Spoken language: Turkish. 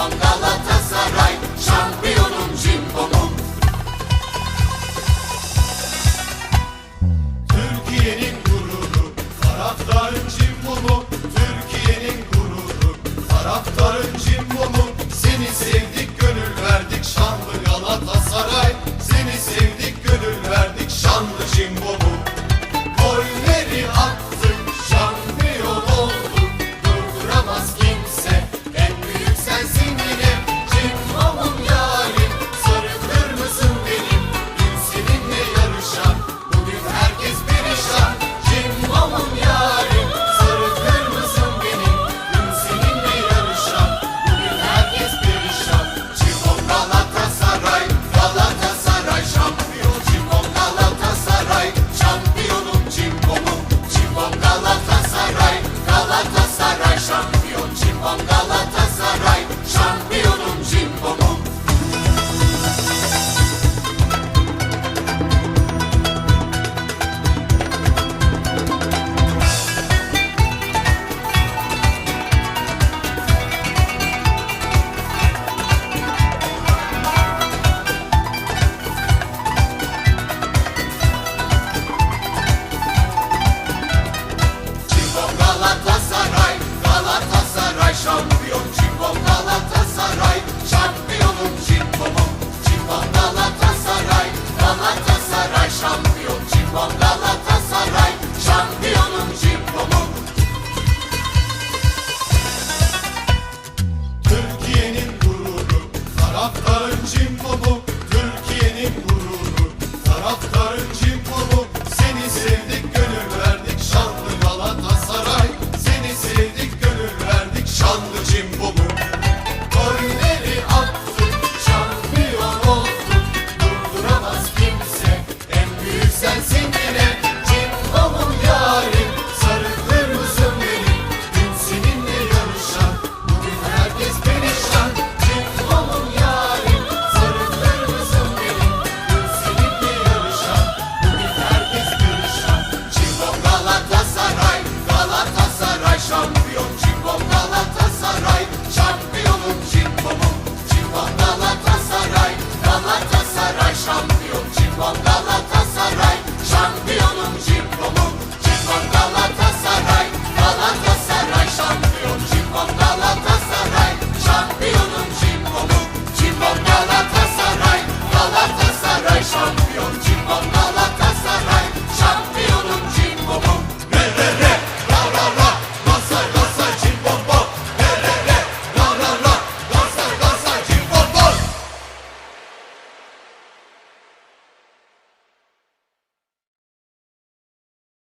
Aman Galatasaray şampiyonum cimbomum Türkiye'nin gururu taraftarın cimbomu Türkiye'nin gururu taraftarın cimbomu